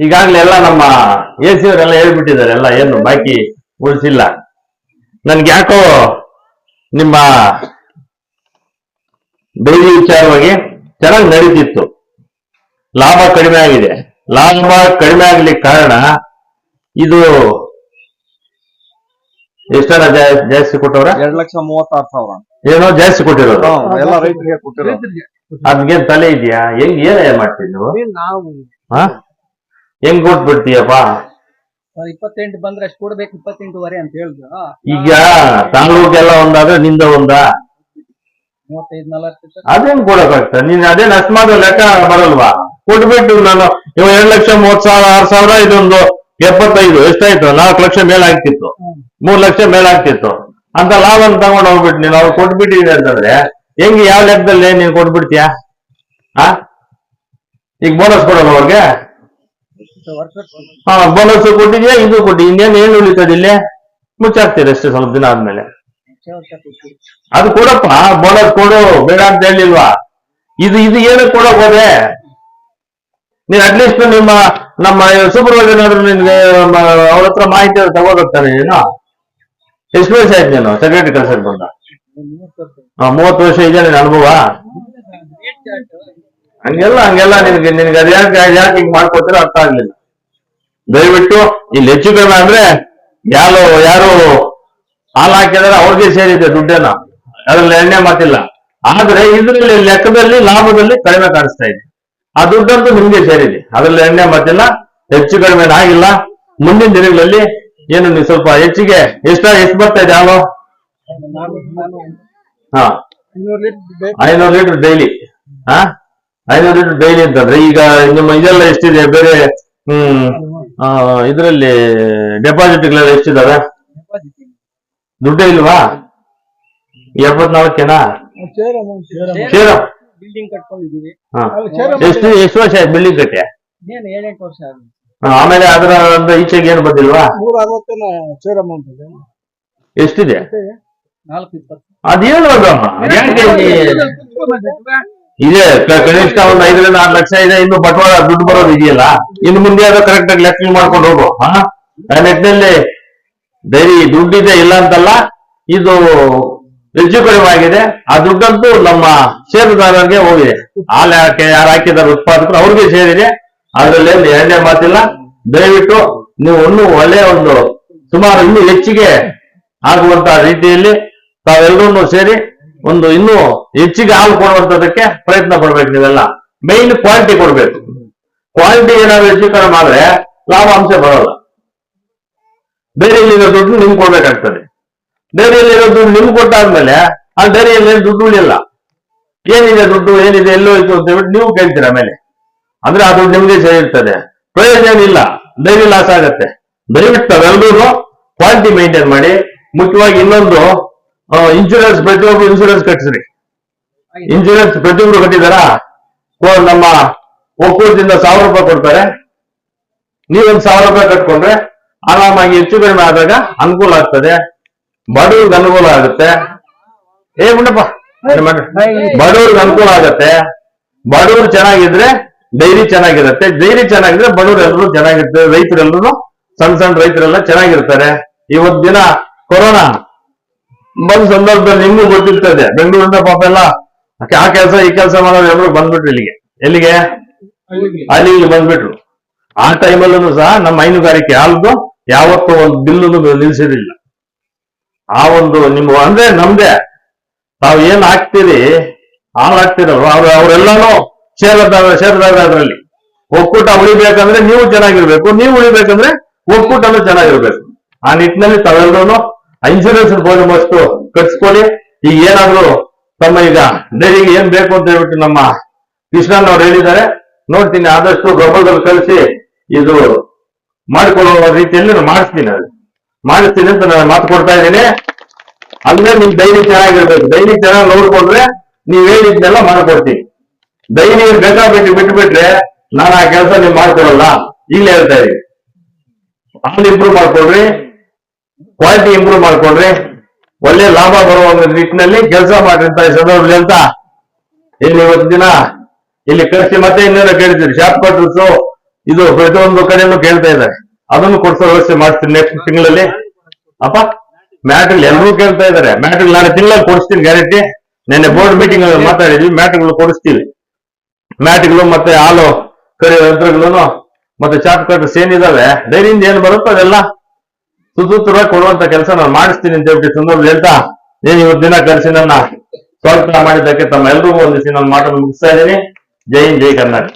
ಈಗಾಗಲೇ ಎಲ್ಲ ನಮ್ಮ ಎ ಸಿ ಅವರೆಲ್ಲ ಹೇಳ್ಬಿಟ್ಟಿದ್ದಾರೆ, ಎಲ್ಲ ಏನು ಬಾಕಿ ಉಳಿಸಿಲ್ಲ. ನನ್ಗೆ ಯಾಕೋ ನಿಮ್ಮ ಡೈರಿ ವಿಚಾರವಾಗಿ ಚೆನ್ನಾಗಿ ನಡೀತಿತ್ತು. ಲಾಭ ಕಡಿಮೆ ಆಗಿದೆ. ಲಾಭ ಕಡಿಮೆ ಆಗ್ಲಿಕ್ಕೆ ಕಾರಣ ಇದು ಎಷ್ಟರ ಜಾಸ್ತಿ ಕೊಟ್ಟವ್ರ? ಎರಡ್ ಲಕ್ಷ ಮೂವತ್ತಾರು ಸಾವಿರ. ಏನೋ ಜಾಸ್ತಿ ಕೊಟ್ಟಿರೋದು. ಎಲ್ಲ ರೈತರಿಗೆ ಕೊಟ್ಟಿರೋದು. ಅದ್ಗೇನ್ ತಲೆ ಇದೆಯಾ? ಹೆಂಗ್ ಏನ್ ಮಾಡ್ತೀವಿ ನೀವು? ನಾವು? ಹಾ? ಹೆಂಗ್ ಕೊಟ್ಬಿಡ್ತೀಯಪ್ಪ ಇಪ್ಪತ್ತೆಂಟು ಬಂದ್ರೆ ಅಷ್ಟು ಕೊಡ್ಬೇಕು ಇಪ್ಪತ್ತೆಂಟುವರೆ ಅಂತ ಹೇಳಿದ್ರು ಈಗ ತಾಲೂಕೆಲ್ಲ ಒಂದಾದ್ರೆ ನಿಂದ ಒಂದ? ಮೂವತ್ತೈದು ನಲವತ್ತು ಅದೇನ್ ಕೊಡಕ್ಕಾಗ್ತದೆ? ನೀನ್ ಅದೇ ನಷ್ಟ ಮಾಡೋ ಲೆಕ್ಕ ಬರಲ್ವಾ? ಕೊಟ್ಬಿಟ್ಟು ನಾನು ಇವಾಗ ಎರಡ್ ಲಕ್ಷ ಮೂವತ್ ಸಾವಿರ ಆರ್ ಸಾವಿರ ಇದೊಂದು ಎಪ್ಪತ್ತೈದು ಎಷ್ಟಾಯ್ತು? ನಾಲ್ಕು ಲಕ್ಷ ಮೇಲೆ ಆಗ್ತಿತ್ತು. ಮೂರ್ ಲಕ್ಷ ಮೇಲಾಗ್ತಿತ್ತು. ಅಂತ ಲಾಭ ತಗೊಂಡು ಹೋಗ್ಬಿಟ್ಟು ನೀನು, ಅವ್ರು ಕೊಟ್ಬಿಟ್ಟಿದೀನಿ ಅಂತಂದ್ರೆ, ಹೆಂಗ್ ಯಾವ ಲೆಕ್ಕದಲ್ಲಿ ನೀನ್ ಕೊಟ್ಬಿಡ್ತೀಯ? ಹಾ ಈಗ ಬೋನಸ್ ಕೊಡಲ್ಲ ಅವ್ರಿಗೆ? ಹಾ ಬೋನಸ್ ಕೊಟ್ಟಿದ್ಯಾ ಇದು ಕೊಟ್ಟಿ, ಇನ್ನೇನ್ ಏನ್ ಉಳಿತದ ಇಲ್ಲಿ? ಮುಚ್ಚಾಕ್ತೀರಿ ಅಷ್ಟೇ ಸ್ವಲ್ಪ ದಿನ ಆದ್ಮೇಲೆ. ಅದು ಕೊಡಪ್ಪ ಬೋನಸ್ ಕೊಡು, ಬೇಡ ಅಂತ ಹೇಳಿಲ್ವಾ? ಇದು ಇದು ಏನಕ್ಕೆ ಕೊಡಕ್ ಹೋದೆ? ನೀನ್ ಅಟ್ಲೀಸ್ಟ್ ನಿಮ್ಮ, ನಮ್ಮ ಸೂಪರ್ವೈಸರ್ ನಿನ್ಗೆ ಅವ್ರ ಹತ್ರ ಮಾಹಿತಿ ತಗೋಬೇಕಾನೆ ನೀನು ಎಷ್ಟು ವರ್ಷ ಆಯ್ತು ನೀನು? ಸೆಕ್ರೆಟರಿ ಕೆಲ್ಸಕ್ಕೆ ಬಂದ? ಮೂವತ್ತು ವರ್ಷ ಇದೆ ನಿನ್ ಅನುಭವ? ಹಂಗೆಲ್ಲ ಹಂಗೆಲ್ಲ ನಿನ್ಗೆ ನಿನ್ಗೆ ಅದ್ ಯಾಕೆ ಹಿಂಗ್ ಮಾಡ್ಕೊತೀರ ಅರ್ಥ ಆಗ್ಲಿಲ್ಲ. ದಯವಿಟ್ಟು ಇಲ್ಲಿ ಹೆಚ್ಚು ಕಡಿಮೆ ಅಂದ್ರೆ ಯಾರು ಯಾರು ಹಾಲು ಹಾಕಿದ್ರೆ ಅವ್ರಿಗೆ ಸೇರಿದೆ ದುಡ್ಡೇನ ಅದ್ರಲ್ಲಿ ಎಣ್ಣೆ ಮಾತಿಲ್ಲ. ಆದ್ರೆ ಇದ್ರಲ್ಲಿ ಲೆಕ್ಕದಲ್ಲಿ, ಲಾಭದಲ್ಲಿ ಕಡಿಮೆ ಕಾಣಿಸ್ತಾ ಇದೆ. ಆ ದುಡ್ಡಂತೂ ನಿಮ್ಗೆ ಸೇರಿದೆ. ಅದ್ರಲ್ಲಿ ಎಣ್ಣೆ ಮಾತಿಲ್ಲ, ಹೆಚ್ಚು ಕಡಿಮೆ ಆಗಿಲ್ಲ ಮುಂದಿನ ದಿನಗಳಲ್ಲಿ ಏನು ನೀವು ಸ್ವಲ್ಪ ಹೆಚ್ಚಿಗೆ ಎಷ್ಟ ಎಷ್ಟು ಬರ್ತಾ ಇದೆ ಹಾಲು? ಹಾ. ಐನೂರು ಲೀಟರ್ ಡೈಲಿ ಹಾ? ಐನೂರು ಲೀಟರ್ ಡೈಲಿ ಅಂತಂದ್ರೆ ಈಗ ನಿಮ್ಮ ಇದೆಲ್ಲ ಎಷ್ಟಿದೆ? ಬೇರೆ ಹ್ಮ್ ಇದರಲ್ಲಿ ಡೆಪಾಸಿಟ್ಗಳೆಲ್ಲ ಎಷ್ಟಿದಾವೆ? ದುಡ್ಡೇ ಇಲ್ವಾ? ಎಪ್ಪತ್ನಾಲ್ಕೇನಾ? ಶೇರ ಬಿಲ್ಡಿಂಗ್ ಕಟ್ಕೊಂಡಿದೀವಿ ಎಷ್ಟು ಎಷ್ಟು ವರ್ಷ ಆಯ್ತು ಬಿಲ್ಡಿಂಗ್ ಕಟ್ಟೆ ಏನು ಏಳೆಂಟು ವರ್ಷ ಆಗಿದೆ ಆಮೇಲೆ ಅದರ ಒಂದು ಈಚೆಗೆ ಏನು ಬಂದಿಲ್ವಾ? ನೂರ ಅರವತ್ತೇನ ಶೇರ್ ಅಮೌಂಟ್ ಇದೆ ಎಷ್ಟಿದೆ ನಾಲ್ಕು ಇಪ್ಪತ್ತು. ಅದೇನು ಇದೆ ಕನಿಷ್ಠ ಒಂದು ಐದರಿಂದ ಆರು ಲಕ್ಷ ಇದೆ ಇನ್ನು ಬಟ್ವಾಳ ದುಡ್ಡು ಬರೋದು ಇದೆಯಲ್ಲ? ಇನ್ನು ಮುಂದೆ ಅದು ಕರೆಕ್ಟ್ ಆಗಿ ಲೆಕ್ಕ ಮಾಡ್ಕೊಂಡು ಹೋಗು ಹಾ? ಆ ನಿಟ್ಟಿನಲ್ಲಿ ಡೈರಿ ದುಡ್ಡಿದೆ ಇಲ್ಲ ಅಂತಲ್ಲ ಇದು ಹೆಚ್ಚು ಕಡಿಮೆ ಆಗಿದೆ. ಆ ದುಡ್ಡಂತೂ ನಮ್ಮ ಷೇರುದಾರರಿಗೆ ಹೋಗಿದೆ. ಹಾಲು ಯಾಕೆ ಯಾರು ಹಾಕಿದ್ದಾರೆ ಉತ್ಪಾದಕರು ಅವ್ರಿಗೆ ಸೇರಿದೆ. ಅದ್ರಲ್ಲಿ ಒಂದು ಎರಡನೇ ಮಾತಿಲ್ಲ. ದಯವಿಟ್ಟು ನೀವು ಒಂದು ಒಳ್ಳೆಯ ಒಂದು ಸುಮಾರು ಇನ್ನೂ ಹೆಚ್ಚಿಗೆ ಆಗುವಂತಹ ರೀತಿಯಲ್ಲಿ ತಾವೆಲ್ಲರೂ ಸೇರಿ ಒಂದು ಇನ್ನೂ ಹೆಚ್ಚಿಗೆ ಹಾಲು ಕೊಡುವಂತದಕ್ಕೆ ಪ್ರಯತ್ನ ಪಡ್ಬೇಕು ನೀವೆಲ್ಲ. ಮೇಯ್ನ್ ಕ್ವಾಲಿಟಿ ಕೊಡ್ಬೇಕು. ಕ್ವಾಲಿಟಿ ಏನಾದ್ರು ಹೆಚ್ಚು ಮಾಡಿದ್ರೆ ಲಾಭಾಂಶ ಬರೋಲ್ಲ. ಡೈರಿಯಲ್ಲಿರೋ ದುಡ್ಡು ನಿಮ್ಗೆ ಕೊಡ್ಬೇಕಾಗ್ತದೆ. ಡೈರಿಯಲ್ಲಿರೋ ದುಡ್ಡು ನಿಮ್ಗೆ ಕೊಟ್ಟಾದ್ಮೇಲೆ ಆ ಡೈರಿಯಲ್ಲಿ ದುಡ್ಡು ಉಳಿಯಲ್ಲ. ಏನಿದೆ ದುಡ್ಡು, ಏನಿದೆ ಎಲ್ಲೋ ಇತ್ತು ಅಂತ ಹೇಳ್ಬಿಟ್ಟು ನೀವು ಕೇಳ್ತೀರ ಮೇಲೆ ಅಂದ್ರೆ ಅದು ನಿಮ್ಗೆ ಸೇರಿರ್ತದೆ ಪ್ರಯೋಜನ ಏನಿಲ್ಲ. ಡೈರಿ ಲಾಸ್ ಆಗತ್ತೆ. ದಯವಿಟ್ಟು ತಾವೆಲ್ಲರೂ ಕ್ವಾಲಿಟಿ ಮೇಂಟೈನ್ ಮಾಡಿ. ಮುಖ್ಯವಾಗಿ ಇನ್ನೊಂದು ಇನ್ಶೂರೆನ್ಸ್ ಪ್ರತಿಯೊಬ್ಬರು ಇನ್ಶೂರೆನ್ಸ್ ಕಟ್ಟಿಸ್ರಿ ಇನ್ಶೂರೆನ್ಸ್ ಪ್ರತಿಯೊಬ್ರು ಕಟ್ಟಿದಾರಾ? ನಮ್ಮ ಒಕ್ಕೂಟದಿಂದ ಸಾವಿರ ರೂಪಾಯಿ ಕೊಡ್ತಾರೆ. ನೀವೊಂದು ಸಾವಿರ ರೂಪಾಯಿ ಕಟ್ಕೊಂಡ್ರೆ ಆರಾಮಾಗಿ ಹೆಚ್ಚು ಕಡಿಮೆ ಆದಾಗ ಅನುಕೂಲ ಆಗ್ತದೆ. ಬಡವ್ರಿಗೆ ಅನುಕೂಲ ಆಗುತ್ತೆ. ಏ, ಗುಂಡಪ್ಪ? ಬಡವ್ರಿಗೆ ಅನುಕೂಲ ಆಗತ್ತೆ. ಬಡವ್ರು ಚೆನ್ನಾಗಿದ್ರೆ ಡೈರಿ ಚೆನ್ನಾಗಿರುತ್ತೆ. ಡೈರಿ ಚೆನ್ನಾಗಿದ್ರೆ ಬಡವರೆಲ್ಲರೂ ಎಲ್ಲರೂ ಚೆನ್ನಾಗಿರ್ತಾರೆ ರೈತರೆಲ್ಲರೂ ಸಣ್ಣ ಸಣ್ಣ ರೈತರೆಲ್ಲ ಚೆನ್ನಾಗಿರ್ತಾರೆ. ಇವತ್ತು ದಿನ ಕೊರೋನಾ. ಬಂದ ಸಂದರ್ಭದಲ್ಲಿ ನಿಮ್ಗೂ ಗೊತ್ತಿರ್ತದೆ ಬೆಂಗಳೂರಿಂದ ಪಾಪ ಎಲ್ಲ ಆ ಕೆಲಸ ಈ ಕೆಲಸ ಮಾಡೋರು ಎಲ್ಲರೂ ಬಂದ್ಬಿಟ್ರು ಇಲ್ಲಿಗೆ. ಎಲ್ಲಿಗೆ? ಅಲ್ಲಿ ಇಲ್ಲಿ ಬಂದ್ಬಿಟ್ರು. ಆ ಟೈಮಲ್ಲೂ ಸಹ ನಮ್ಮ ಹೈನುಗಾರಿಕೆ ಯಾವ್ದು ಯಾವತ್ತೂ ಒಂದು ಬಿಲ್ಲನ್ನು ನಿಲ್ಲಿಸಿರಲಿಲ್ಲ. ಆ ಒಂದು ನಿಮ್ಮ ಅಂದ್ರೆ ನಮ್ದೆ. ತಾವು ಏನ್ ಹಾಕ್ತೀರಿ? ಹಾಲು ಹಾಕ್ತಿರಲ್ವ ಅವ್ರು ಅವರೆಲ್ಲಾನು ಷೇರುದಾರ ಅದರಲ್ಲಿ ಒಕ್ಕೂಟ ಉಳಿಬೇಕಂದ್ರೆ ನೀವು ಚೆನ್ನಾಗಿರ್ಬೇಕು, ನೀವು ಉಳಿಬೇಕಂದ್ರೆ ಒಕ್ಕೂಟ ಅಂದ್ರೆ ಚೆನ್ನಾಗಿರ್ಬೇಕು. ಆ ನಿಟ್ಟಿನಲ್ಲಿ ತಾವೆಲ್ಲರೂ ಇನ್ಸೂರೆನ್ಸ್ ಮಸ್ತು ಕಟ್ಸ್ಕೊಳ್ಳಿ. ಈಗ ಏನಾದ್ರು ತಮ್ಮ ಈಗ ಡೈರಿಗೆ ಏನ್ ಬೇಕು ಅಂತ ಹೇಳ್ಬಿಟ್ಟು ನಮ್ಮ ಕೃಷ್ಣನ್ ಅವ್ರು ಹೇಳಿದ್ದಾರೆ. ನೋಡ್ತೀನಿ, ಆದಷ್ಟು ಗೊಬ್ಬರದಲ್ಲಿ ಕಳಿಸಿ ಇದು ಮಾಡಿಕೊಳ್ಳುವ ರೀತಿಯಲ್ಲಿ ನಾನು ಮಾಡಿಸ್ತೀನಿ ಅದು. ಮಾಡಿಸ್ತೀನಿ ಅಂತ ನಾನು ಮಾತು ಕೊಡ್ತಾ ಇದ್ದೀನಿ. ಅಂದ್ರೆ ನಿಮ್ ಡೈರಿ ಚೆನ್ನಾಗಿರ್ಬೇಕು. ಡೈರಿ ಚೆನ್ನಾಗಿ ನೋಡ್ಕೊಂಡ್ರೆ ನೀವ್ ಹೇಳಿದ್ನೆಲ್ಲ ಮಾಡ್ಕೊಡ್ತೀನಿ. ಡೈರಿ ಬೇಕಾಬಿಟ್ಟು ಬಿಟ್ಬಿಟ್ರೆ ನಾನು ಆ ಕೆಲಸ ನೀವು ಮಾಡ್ಕೊಡಲ್ಲ ಈಗಲೇ ಹೇಳ್ತಾ ಇದೀವಿ ಅಲ್ಲಿ ಇಂಪ್ರೂವ್ ಮಾಡ್ಕೊಡ್ರಿ ಕ್ವಾಲಿಟಿ ಇಂಪ್ರೂವ್ ಮಾಡ್ಕೊಡ್ರಿ ಒಳ್ಳೆ ಲಾಭ ಬರುವ ಒಂದು ನಿಟ್ಟಿನಲ್ಲಿ ಕೆಲಸ ಮಾಡ್ರಿ ಅಂತ ಈ ಸಂದರ್ಭದಲ್ಲಿ ಅಂತ ಇಲ್ಲಿ ಇವತ್ತು ದಿನ ಇಲ್ಲಿ ಕಳಿಸಿ ಮತ್ತೆ ಇನ್ನೇನೋ ಕೇಳ್ತೀರಿ. ಶಾಪ್ ಕಟ್ರಸ್ ಇದು ಪ್ರತಿಯೊಂದು ಕಡೆನೂ ಕೇಳ್ತಾ ಇದ್ದಾರೆ. ಅದನ್ನು ಕೊಡ್ಸೋ ವ್ಯವಸ್ಥೆ ಮಾಡ್ತೀನಿ ನೆಕ್ಸ್ಟ್ ತಿಂಗಳಲ್ಲಿ. ಅಪ್ಪ, ಮ್ಯಾಟ್ರಿಲ್ ಎಲ್ಲರೂ ಕೇಳ್ತಾ ಇದ್ದಾರೆ. ಮ್ಯಾಟ್ರಿಲ್ ನಾಳೆ ತಿಂಗಳಲ್ಲಿ ಕೊಡಿಸ್ತೀನಿ ಗ್ಯಾರಂಟಿ. ನಿನ್ನೆ ಬೋರ್ಡ್ ಮೀಟಿಂಗ್ ಅಲ್ಲಿ ಮಾತಾಡಿದ್ವಿ ಮ್ಯಾಟ್ರಿಗಳು ಕೊಡಿಸ್ತೀವಿ ಮ್ಯಾಟ್ಗಳು ಮತ್ತೆ ಹಾಲು ಕರಿಯೋ ಯಂತ್ರಗಳು ಮತ್ತೆ ಚಾಪ್ ಕಟ್ರಸ್ ಏನಿದಾವೆ ಡೈರಿಯಿಂದ ಏನು ಬರುತ್ತೋ ಅದೆಲ್ಲ ಸುಸೂತ್ರವಾಗಿ ಕೊಡುವಂತ ಕೆಲಸ ನಾನು ಮಾಡಿಸ್ತೀನಿ ಅಂತ ಹೇಳ್ಬಿಟ್ಟು ಸುಂದರ್ ಹೇಳ್ತಾ ಏನ್ ಇವತ್ತು ದಿನ ಕರೆಸಿ ನನ್ನ ಸ್ವಾಗತ ಮಾಡಿದ್ದಕ್ಕೆ ತಮ್ಮ ಎಲ್ರಿಗೂ ಒಂದಿಸಿ ನನ್ನ ಮಾತನ್ನು ಮುಗಿಸ್ತಾ ಇದ್ದೀನಿ. ಜೈ ಹಿಂದ್, ಜೈ ಕರ್ನಾಟಕ.